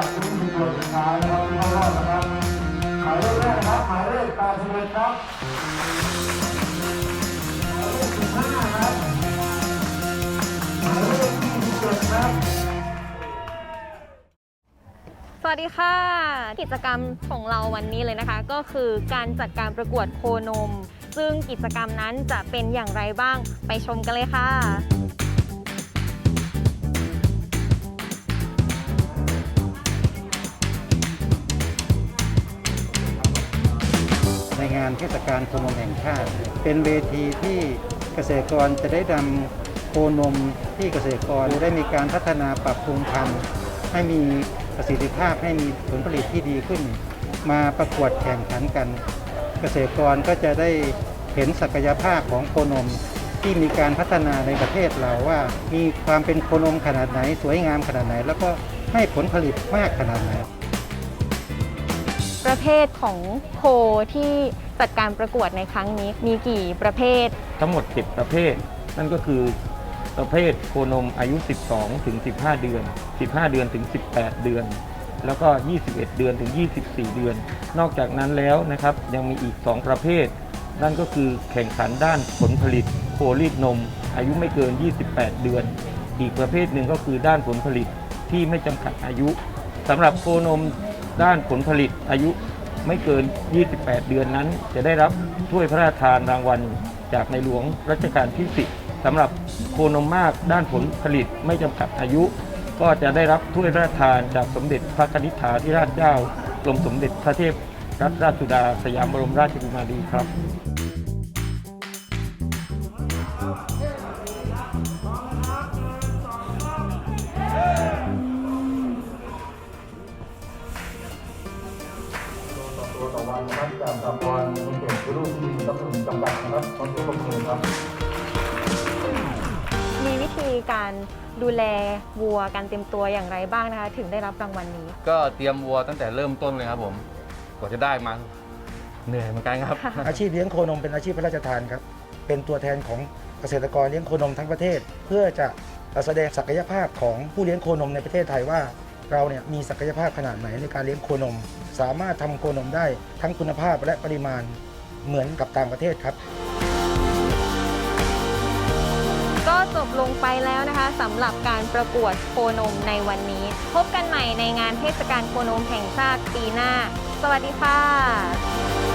จากคุณผู้ชมสุดท้ายนะครับที่เข้ารอบนะครับ หมายเลขแรกนะครับ หมายเลข81ครับหมายเลข15ครับหมายเลข27ครับสวัสดีค่ะ กิจกรรมของเราวันนี้เลยนะคะ ก็คือการจัดการประกวดโคนม ซึ่งกิจกรรมนั้นจะเป็นอย่างไรบ้างไปชมกันเลยค่ะานเทศกาลโคนมแห่งชาติ เป็นเวทีที่เกษตรกรจะได้นำโคนมที่เกษตรกรได้มีการพัฒนาปรับปรุงพันธุ์ให้มีประสิทธิภาพให้มีผลผลิตที่ดีขึ้น มาประกวดแข่งขันกัน เกษตรกรก็จะได้เห็นศักยภาพของโคนมที่มีการพัฒนาในประเทศเราว่า มีความเป็นโคนมขนาดไหน สวยงามขนาดไหน แล้วก็ให้ผลผลิตมากขนาดไหน ประเภทของโคที่จัดการประกวดในครั้งนี้มีกี่ประเภท ทั้งหมด 10 ประเภท นั่นก็คือประเภทโคนมอายุ 12 ถึง 15 เดือน 15 เดือนถึง 18 เดือน แล้วก็ 21 เดือนถึง 24 เดือน นอกจากนั้นแล้วนะครับยังมีอีก 2 ประเภท นั่นก็คือแข่งขันด้านผลผลิตโครีดนม อายุไม่เกิน 28 เดือน อีกประเภทหนึ่งก็คือด้านผลผลิตที่ไม่จำกัดอายุสำหรับโคนม ด้านผลผลิตอายุไม่เกิน 28 เดือนนั้น จะได้รับถ้วยพระราชทานรางวัล จากในหลวงรัชกาลที่ 10สำหรับโคนมมากด้านผลผลิตไม่จำกัดอายุ ก็จะได้รับถ้วยพระราชทานจากสมเด็จพระนิธิาธิราชเจ้ากรมสมเด็จพระเทพรัตนราชสุดาสยามบรมราชกุมารีครับ ตัวต่อวันนะครับจากสากลคุณเก่งคือลูกทีมตำรวจจำกัดนะครับขอเสียงปรบมือครับ มีวิธีการดูแลวัวการเตรียมตัวอย่างไรบ้างนะคะ ถึงได้รับรางวัลนี้ ก็เตรียมวัวตั้งแต่เริ่มต้นเลยครับผมกว่าจะได้มาเหนื่อยเหมือนกันครับ อาชีพเลี้ยงโคนมเป็นอาชีพพระราชทานครับ เป็นตัวแทนของเกษตรกรเลี้ยงโคนมทั้งประเทศ เพื่อจะแสดงศักยภาพของผู้เลี้ยงโคนมในประเทศไทยว่า เราเนี่ยมีศักยภาพขนาดไหนในการเลี้ยงโคนม สามารถทำโคนมได้ทั้งคุณภาพและปริมาณเหมือนกับต่างประเทศครับ ก็จบลงไปแล้วนะคะสำหรับการประกวดโคนมในวันนี้ พบกันใหม่ในงานเทศกาลโคนมแห่งชาติปีหน้า สวัสดีค่ะ